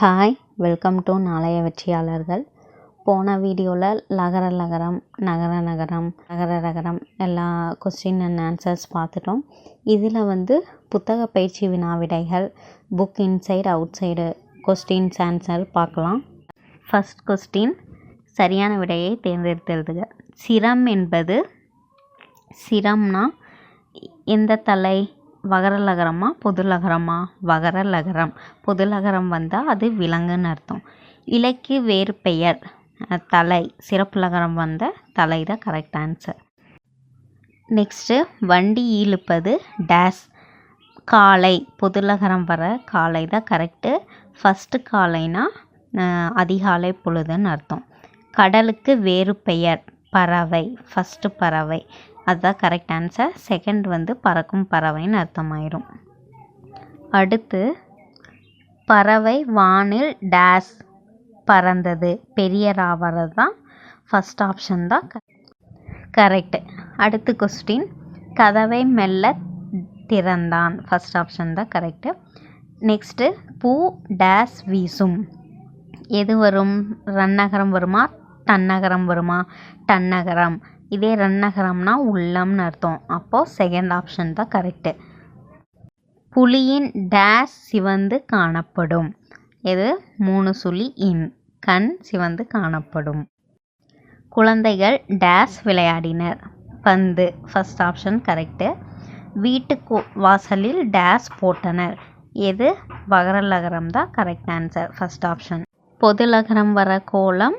Hi welcome to நாளைய வெற்றியாளர்கள் போன வீடியோவில் லகர லகரம் நகர நகரம் நகர நகரம் எல்லா கொஸ்டின் அண்ட் ஆன்சர்ஸ் பார்த்துட்டோம். இதில் வந்து புத்தக பயிற்சி வினாவிடைகள் book inside outside questions answer பார்க்கலாம். ஃபஸ்ட் கொஸ்டின் சரியான விடையை தேர்ந்தெடுத்து எழுதுக சிரம் என்பது சிரம்னா எந்த தலை வகர லகரமா பொது லகரமா வகர லகரம் பொது லகரம் வந்தால் அது விலங்குன்னு அர்த்தம். இலைக்கு வேறு பெயர். தலை. சிறப்பு லகரம் வந்த தலை தான் கரெக்ட் ஆன்சர் நெக்ஸ்ட்டு வண்டி இழுப்பது டேஸ் காலை. பொதுலகரம் வர காலை தான் கரெக்டு ஃபஸ்ட்டு காலைனா அதிகாலை பொழுதுன்னு அர்த்தம். கடலுக்கு வேறு பெயர். பறவை. ஃபஸ்ட்டு பறவை. அதுதான் கரெக்ட் ஆன்சர் செகண்ட் வந்து பறக்கும் பறவைன்னு அர்த்தமாயிரும். அடுத்து பறவை வானில் டேஸ் பறந்தது. பெரிய ராவறது தான் ஃபஸ்ட் ஆப்ஷன் தான். கரெக்டு அடுத்து கொஸ்டின் கதவை மெல்ல திறந்தான். ஃபஸ்ட் ஆப்ஷன் தான் கரெக்டு நெக்ஸ்ட்டு பூ டேஸ் வீசும். எது வரும்? ரன்னகரம் வருமா? தன்னகரம் வருமா? டன்னகரம் இதே ரன்னகரம்னா உள்ளம்னு அர்த்தம். அப்போது செகண்ட் ஆப்ஷன் தான் கரெக்டு புலியின் டேஷ் சிவந்து காணப்படும். இது மூணு சுழி இன் கண் சிவந்து காணப்படும். குழந்தைகள் டேஸ் விளையாடினர். பந்து ஃபஸ்ட் ஆப்ஷன் கரெக்டு வீட்டுக்கு வாசலில் டேஸ் போட்டனர். எது வகரலகரம் தான் கரெக்ட் ஆன்சர் ஃபஸ்ட் ஆப்ஷன் பொது லகரம் வர கோலம்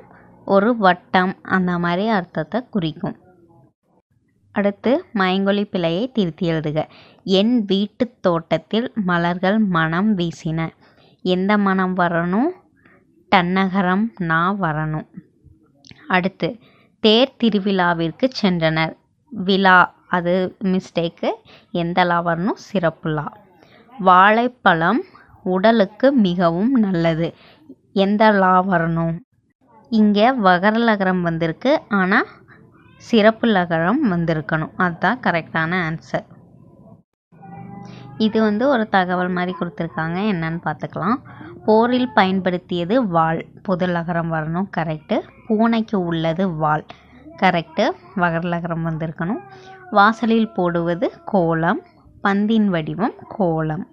ஒரு வட்டம் அந்த மாதிரி அர்த்தத்தை குறிக்கும். அடுத்து மயங்கொழி பிழையை திருத்தி எழுதுக. என் வீட்டு தோட்டத்தில் மலர்கள் மனம் வீசின. எந்த மனம் வரணும்? டன்னகரம் நான் வரணும். அடுத்து தேர் திருவிழாவிற்கு சென்றனர். விழா அது மிஸ்டேக்கு எந்த லா வரணும்? சிறப்புலா வாழைப்பழம் உடலுக்கு மிகவும் நல்லது. எந்த லா வரணும்? இங்கே வகர லகரம் வந்திருக்கு. ஆனால் சிறப்பு லகரம் வந்திருக்கணும். அதுதான் கரெக்டான ஆன்சர் இது வந்து ஒரு தகவல் மாதிரி கொடுத்துருக்காங்க. என்னன்னு பார்த்துக்கலாம். போரில் பயன்படுத்தியது வாள். பொது லகரம் வரணும். கரெக்டு பூனைக்கு உள்ளது வாள். கரெக்டு வகர லகரம் வந்திருக்கணும். வாசலில் போடுவது கோலம். பந்தின் வடிவம் கோலம்.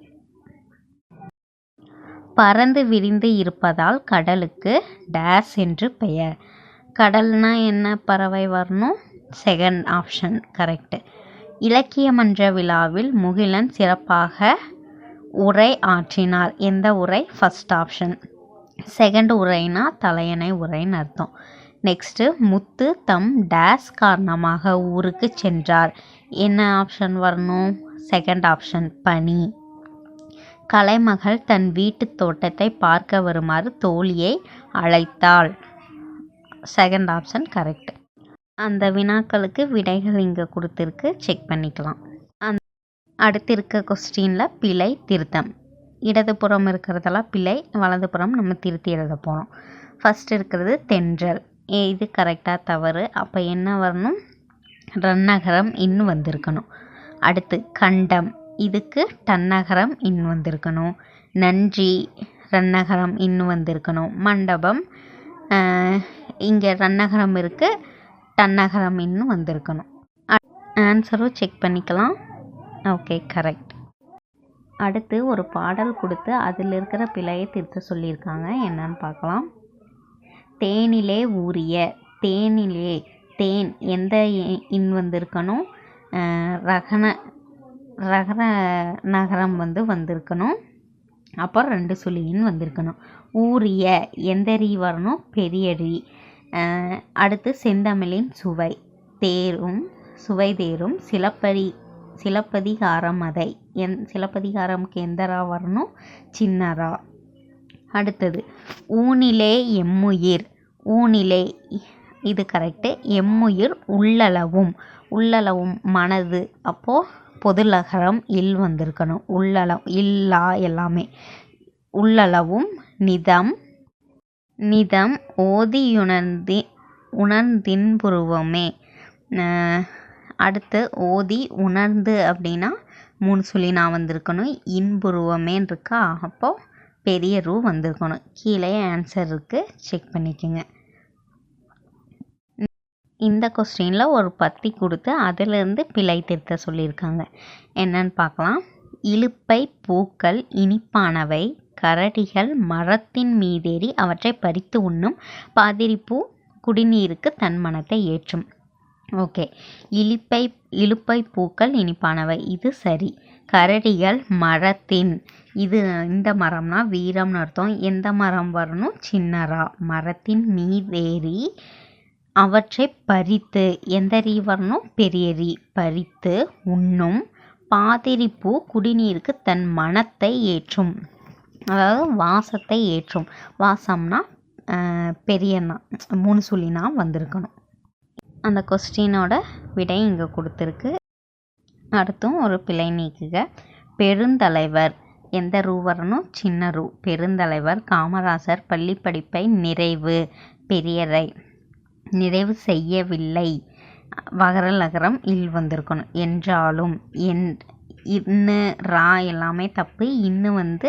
பறந்து விரிந்து இருப்பதால் கடலுக்கு டேஸ் என்று பெயர். கடல்னா என்ன? பறவை வரணும். செகண்ட் ஆப்ஷன் கரெக்டு இலக்கிய மன்ற விழாவில் முகிலன் சிறப்பாக உரை ஆற்றினார். எந்த உரை? ஃபஸ்ட் ஆப்ஷன் செகண்ட் உரைனா தலையணை உரைன்னு அர்த்தம். நெக்ஸ்ட்டு முத்து தம் டேஸ் காரணமாக ஊருக்கு சென்றார். என்ன ஆப்ஷன் வரணும்? செகண்ட் ஆப்ஷன் பனி. கலைமகள் தன் வீட்டு தோட்டத்தை பார்க்க வருமாறு தோழியை அழைத்தாள். செகண்ட் ஆப்ஷன் கரெக்ட் அந்த வினாக்களுக்கு விடைகள் இங்கே கொடுத்துருக்கு. செக் பண்ணிக்கலாம். அந் அடுத்து இருக்க கொஸ்டினில் பிழை திருத்தம். இடதுபுறம் இருக்கிறதெல்லாம் பிழை வலதுபுறம் நம்ம திருத்தி எழுத போகிறோம் ஃபஸ்ட் இருக்கிறது தென்றல். ஏ இது கரெக்டாக தவறு. அப்போ என்ன வரணும்? ரன்னகரம் இன்னும் வந்திருக்கணும். அடுத்து கண்டம். இதுக்கு டன்னகரம் இன் வந்திருக்கணும். நன்றி ரன்னகரம் இன் வந்திருக்கணும். மண்டபம் இங்கே ரன்னகரம் இருக்குது டன்னகரம் இன்னும் வந்திருக்கணும். ஆன்சரும் செக் பண்ணிக்கலாம். ஓகே கரெக்ட் அடுத்து ஒரு பாடல் கொடுத்து அதில் இருக்கிற பிழையை திருத்த சொல்லியிருக்காங்க. என்னன்னு பார்க்கலாம். தேனிலே ஊறிய தேனிலே தேன் எந்த இ- இன் வந்திருக்கணும்? ரகன ரகர நகரம் வந்து வந்திருக்கணும். அப்புறம் ரெண்டு சுழியின் வந்திருக்கணும். ஊறிய எந்த ரீ வரணும்? பெரிய ரீ அடுத்து செந்தமிழின் சுவை. தேரும் சுவை தேரும். சிலப்பதி சிலப்பதிகாரம் அதை. எந் சிலப்பதிகாரம்க்கு எந்த ரா வரணும்? சின்னரா. அடுத்தது ஊனிலே எம்முயிர். ஊனிலே இது கரெக்டு எம்முயிர் உள்ளளவும். உள்ளளவும் மனது. அப்போது பொதுலகரம் இல் வந்திருக்கணும். உள்ளளம் இல்லா எல்லாமே. உள்ளளவும் நிதம் நிதம் ஓதியுணர்ந்தி உணர்ந்தின்புருவமே அடுத்து ஓதி உணர்ந்து அப்படின்னா மூணு சொல்லி நான் வந்திருக்கணும். இன்புருவமேன்னு இருக்கா. அப்போது பெரிய ரூ வந்திருக்கணும். கீழே ஆன்சர் இருக்குது செக் பண்ணிக்கோங்க. இந்த கொஸ்டினில் ஒரு பத்தி கொடுத்து அதிலிருந்து பிழை திருத்த சொல்லியிருக்காங்க. என்னன்னு பார்க்கலாம். இலுப்பை பூக்கள் இனிப்பானவை கரடிகள் மரத்தின் மீதேறி அவற்றை பறித்து உண்ணும் பாதிரிப்பூ குடிநீருக்கு தன் மனத்தை ஏற்றும். ஓகே. இலிப்பை இலுப்பை பூக்கள் இனிப்பானவை. இது சரி. கரடிகள் மரத்தின் இது இந்த மரம்னா வீரம்னு அர்த்தம். எந்த மரம் வரணும்? சின்னரா. மரத்தின் மீதேறி அவற்றை பறித்து எந்த ரீ வரணும்? பெரிய ரீ பறித்து உண்ணும். பாதிரிப்பூ குடிநீருக்கு தன் மனத்தை ஏற்றும். அதாவது வாசத்தை ஏற்றும். வாசம்னா பெரியண்ணா மூணு சொல்லினா வந்திருக்கணும். அந்த கொஸ்டினோட விடை இங்கே கொடுத்துருக்கு. அடுத்தும் ஒரு பிழை நீக்குக. பெருந்தலைவர் எந்த ரூ வரணும்? சின்ன ரூ. பெருந்தலைவர் காமராசர் பள்ளி படிப்பை நிறைவு. பெரியரை நிறைவு செய்யவில்லை. வகர லகரம் இல் வந்திருக்கணும். என்றாலும் என் இன்னு ரா எல்லாமே தப்பு. இன்னு வந்து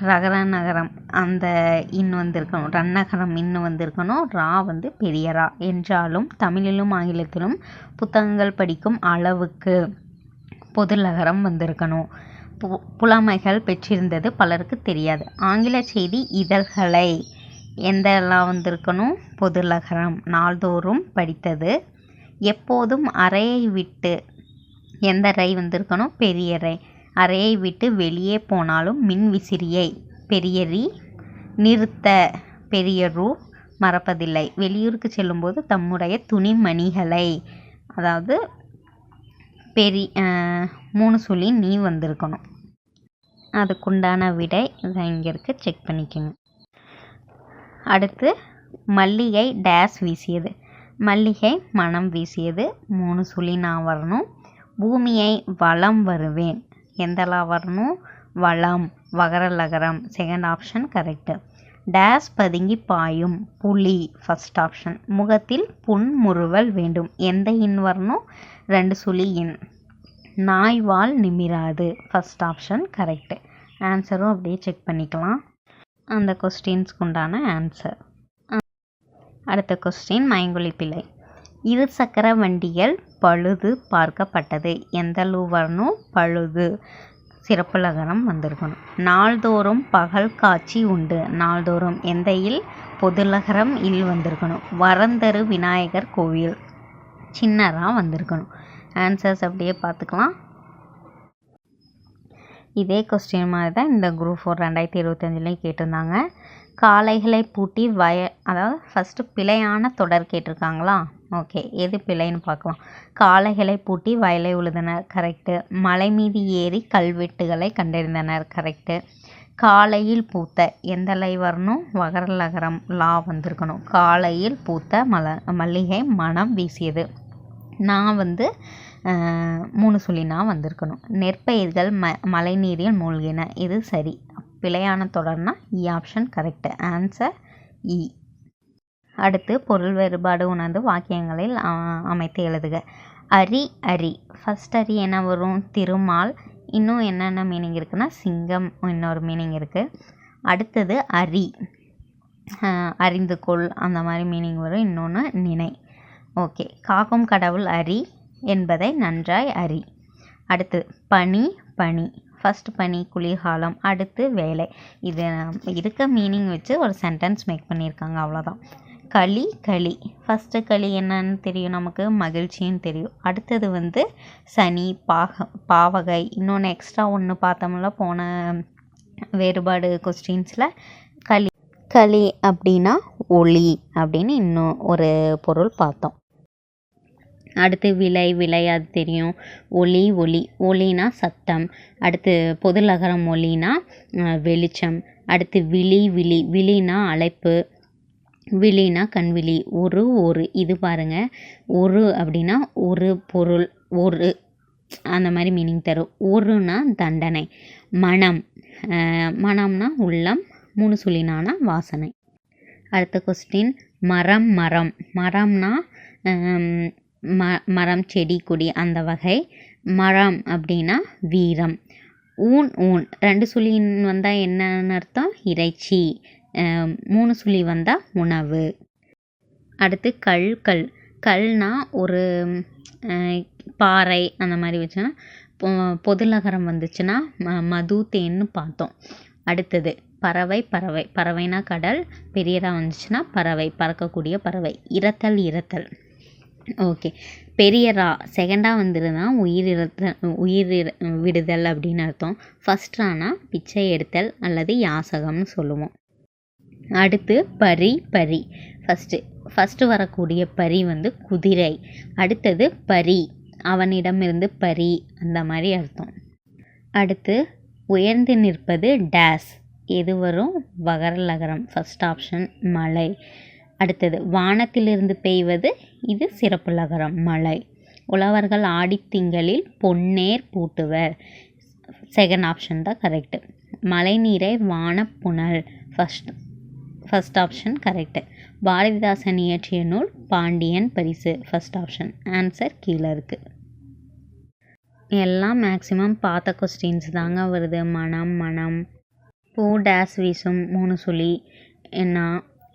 ரகர நகரம் அந்த இன் வந்திருக்கணும். ரன்னகரம் இன்னு வந்திருக்கணும். ரா வந்து பெரிய ரா. என்றாலும் தமிழிலும் ஆங்கிலத்திலும் புத்தகங்கள் படிக்கும் அளவுக்கு பொது நகரம் வந்திருக்கணும். பு புலமைகள் பெற்றிருந்தது பலருக்கு தெரியாது. ஆங்கில செய்தி இதழ்களை எந்தெல்லாம் வந்திருக்கணும்? பொதுலகரம் நாள்தோறும் படித்தது. எப்போதும் அறையை விட்டு எந்த ரை வந்திருக்கணும்? பெரிய ரை அறையை விட்டு வெளியே போனாலும் மின் விசிறியை பெரிய ரி நிறுத்த பெரிய ரூ மறப்பதில்லை. வெளியூருக்கு செல்லும்போது தம்முடைய துணிமணிகளை அதாவது பெரி மூணு சொல்லி நீ வந்திருக்கணும். அதுக்குண்டான விடை இதை இங்கே இருக்குது செக் பண்ணிக்கோங்க. அடுத்து மல்லிகை டேஸ் வீசியது. மல்லிகை மனம் வீசியது. மூணு சுழி நான் வரணும். பூமியை வளம் வருவேன். எந்தெல்லாம் வரணும்? வளம் வகர லகரம் செகண்ட் ஆப்ஷன் கரெக்டு டேஸ் பதுங்கி பாயும் புலி ஃபஸ்ட் ஆப்ஷன் முகத்தில் புன்முறுவல் வேண்டும். எந்த இன் வரணும்? ரெண்டு சுழி இன். நாய் வால் நிமிராது. ஃபஸ்ட் ஆப்ஷன் கரெக்டு ஆன்சரும் அப்படியே செக் பண்ணிக்கலாம். அந்த கொஸ்டின்ஸ்க்கு உண்டான ஆன்சர் அடுத்த கொஸ்டின் மயங்குழி பிள்ளை. இரு சக்கர வண்டிகள் பழுது பார்க்கப்பட்டது. எந்த லூ வரணும் பழுது. சிறப்பு லகரம் வந்திருக்கணும். நாள்தோறும் பகல் காட்சி உண்டு. நாள்தோறும் எந்த இல் பொதுலகரம் இல் வந்திருக்கணும். வரந்தரு விநாயகர் கோவில். சின்னராக வந்திருக்கணும். ஆன்சர்ஸ் அப்படியே பார்த்துக்கலாம். இதே கொஸ்டின் மாதிரி தான் இந்த குரூப் ஃபோர் ரெண்டாயிரத்தி இருபத்தஞ்சிலையும் கேட்டிருந்தாங்க. காளைகளை பூட்டி வய அதாவது ஃபஸ்ட்டு பிழையான தொடர் கேட்டிருக்காங்களா? ஓகே எது பிழைன்னு பார்க்கலாம். காளைகளை பூட்டி வயலை உழுதனர் கரெக்டு மலை மீது ஏறி கல்வெட்டுகளை கண்டறிந்தனர் கரெக்டு காலையில் பூத்த எந்த லை வரணும்? வகர லகரம் லா வந்திருக்கணும். காலையில் பூத்த மல மல்லிகை மனம் வீசியது. நான் வந்து மூணு சொல்லினா வந்திருக்கணும். நெற்பயிர்கள் ம மழை நீரில் மூழ்கின. இது சரி. பிழையான தொடர்னா இ ஆப்ஷன் கரெக்டு ஆன்சர் இ அடுத்து பொருள் வேறுபாடு உணர்ந்து வாக்கியங்களில் அமைத்து எழுதுக. அரி அரி. ஃபஸ்ட் அரி என்ன வரும்? திருமால். இன்னும் என்னென்ன மீனிங் இருக்குன்னா சிங்கம் இன்னொரு மீனிங் இருக்குது அடுத்தது அரி. அறிந்து கொள் அந்த மாதிரி மீனிங் வரும். இன்னொன்று நினை. ஓகே காக்கும் கடவுள் அரி. என்பதை நன்றாய் அறி. அடுத்து பனி பனி ஃபஸ்ட் பனி குளிர்காலம். அடுத்து வேலை. இது இருக்க மீனிங் வச்சு ஒரு சென்டென்ஸ் மேக் பண்ணியிருக்காங்க அவ்வளோதான். களி களி. ஃபஸ்ட்டு களி என்னன்னு தெரியும் நமக்கு மகிழ்ச்சின்னு தெரியும். அடுத்தது வந்து சனி பாக பாவகை. இன்னொன்று எக்ஸ்ட்ரா ஒன்று பார்த்தோம்ல போன வேறுபாடு கொஸ்டின்ஸில் களி. களி அப்படின்னா ஒளி அப்படின்னு இன்னும் ஒரு பொருள் பார்த்தோம். அடுத்து விலை விலை அது தெரியும். ஒளி ஒளி ஒளினா சத்தம். அடுத்து பொதுலகரம் ஒளினா வெளிச்சம். அடுத்து விழி விழி. விழினா அழைப்பு. விழினா கண்விழி. ஒரு ஒரு. இது பாருங்கள் ஒரு அப்படின்னா ஒரு பொருள். ஒரு. அந்த மாதிரி மீனிங் தரும். ஒருனா தண்டனை. மனம். மனம்னா உள்ளம். மூணு சொல்லினானா வாசனை. அடுத்த கொஸ்டின் மரம் மரம். மரம்னா ம மரம் செடி கொடி அந்த வகை. மரம் அப்படின்னா வீரம். ஊன் ஊன். ரெண்டு சுழி வந்தால் என்னன்னு அர்த்தம்? இறைச்சி. மூணு சுழி வந்தால் உணவு. அடுத்து கல் கல். கல்னால் ஒரு பாறை அந்த மாதிரி வச்சுன்னா பொ- பொதுலகரம் வந்துச்சுன்னா ம மது தேன்னு பார்த்தோம். அடுத்தது பறவை பறவை. பறவைனா கடல் பெரியதாக வந்துச்சுன்னா பறவை. பறக்கக்கூடிய பறவை. இறத்தல் இறத்தல் ஓகே. பெரியரா செகண்டாக வந்துருந்தா உயிர் உயிர் விடுதல் அப்படின்னு அர்த்தம். ஃபஸ்ட்ரானா பிச்சை எடுத்தல் அல்லது யாசகம்னு சொல்லுவோம். அடுத்து பரி பரி. ஃபஸ்ட்டு ஃபஸ்ட்டு வரக்கூடிய பரி வந்து குதிரை. அடுத்தது பரி. அவனிடமிருந்து பரி அந்த மாதிரி அர்த்தம். அடுத்து உயர்ந்து நிற்பது டேஸ். எது வரும்? வகர லகரம் ஃபஸ்ட் ஆப்ஷன் மலை. அடுத்தது வானத்திலிருந்து பெய்வது இது சிறப்புலகரம் மழை. உழவர்கள் ஆடித்திங்களில் பொன்னேர் பூட்டுவர். செகண்ட் ஆப்ஷன் தான் கரெக்டு மழைநீரை வானப்புணல் first first option correct Bharathidasan இயற்றிய நூல் பாண்டியன் பரிசு ஃபஸ்ட் ஆப்ஷன் ஆன்சர் கீழே இருக்குது எல்லாம் மேக்ஸிமம் பார்த்த கொஸ்டின்ஸ் தாங்க வருது. மனம் மனம். பூ டேஸ் வீசும் மூணு சுழி என்ன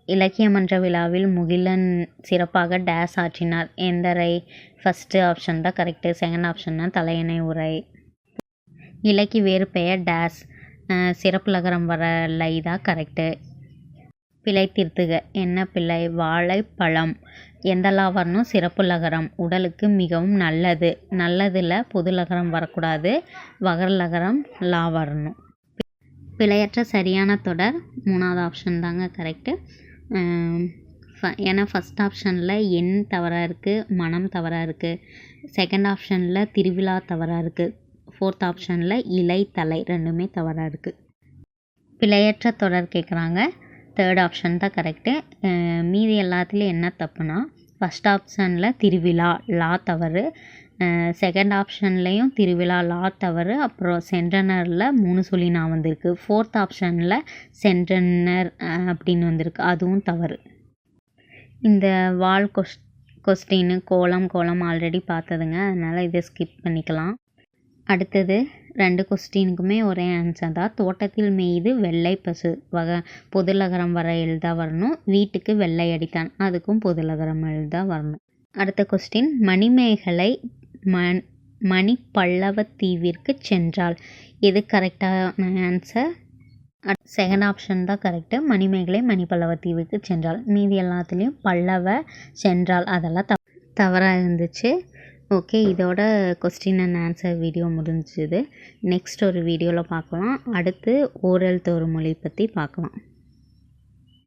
இலக்கிய மன்ற விழாவில் முகிலன் சிறப்பாக டேஸ் ஆற்றினார். எந்தரை? ஃபஸ்ட்டு ஆப்ஷன் தான் கரெக்டு செகண்ட் ஆப்ஷன் தான் தலையணை உரை. இலக்கி வேறு பெயர் டேஸ். சிறப்பு லகரம் வர லை தான் கரெக்டு பிழை திருத்துக. என்ன பிழை? வாழைப்பழம். எந்தெல்லாம் வரணும் சிறப்பு லகரம். உடலுக்கு மிகவும் நல்லது. நல்லதில் பொது லகரம் வரக்கூடாது. வகர லகரம் லா வரணும் பிழையற்ற சரியான தொடர். மூணாவது ஆப்ஷன் தாங்க கரெக்டு ஏன்னா ஃபஸ்ட் ஆப்ஷனில் எண் தவறாக இருக்குது மனம் தவறாக இருக்குது செகண்ட் ஆப்ஷனில் திருவிழா தவறாக இருக்குது ஃபோர்த் ஆப்ஷனில் இலை தலை ரெண்டுமே தவறாக இருக்குது பிழையற்ற தொடர் கேட்குறாங்க தேர்ட் ஆப்ஷன் தான் கரெக்டு மீதி எல்லாத்துலேயும் என்ன தப்புனா ஃபஸ்ட் ஆப்ஷனில் திருவிழா லா தவறு செகண்ட் ஆப்ஷன்லேயும் திருவிழா லா தவறு அப்புறம் சென்டனரில் மூணு சொல்லி நான் வந்திருக்கு. ஃபோர்த் ஆப்ஷனில் சென்டனர் அப்படின்னு வந்திருக்கு. அதுவும் தவறு. இந்த வால் கொஸ் கொஸ்டின் கோலம் கோலம் ஆல்ரெடி பார்த்ததுங்க. அதனால் இதை ஸ்கிப் பண்ணிக்கலாம். அடுத்தது ரெண்டு கொஸ்டினுக்குமே ஒரே ஆன்சர் தான். தோட்டத்தில் மேய்து வெள்ளை பசு. வக பொதுலகரம் வர எழுதா வரணும். வீட்டுக்கு வெள்ளை அடித்தான். அதுக்கும் பொதுலகரம் எழுதா வரணும். அடுத்த கொஸ்டின் மணிமேகலை மண் மணி பல்லவத்தீவிற்கு சென்றாள். எது கரெக்டான ஆன்சர் செகண்ட் ஆப்ஷன் தான் கரெக்டு மணிமேகலை மணிப்பல்லவத்தீவுக்கு சென்றாள். மீதி எல்லாத்துலேயும் பல்லவ சென்றாள். அதெல்லாம் தவ தவறாக இருந்துச்சு. ஓகே இதோட கொஸ்டின் அண்ட் ஆன்சர் வீடியோ முடிஞ்சுது. நெக்ஸ்ட் ஒரு வீடியோவில் பார்க்கலாம். அடுத்து ஓரல் தோறு மொழி பற்றி பார்க்கலாம்.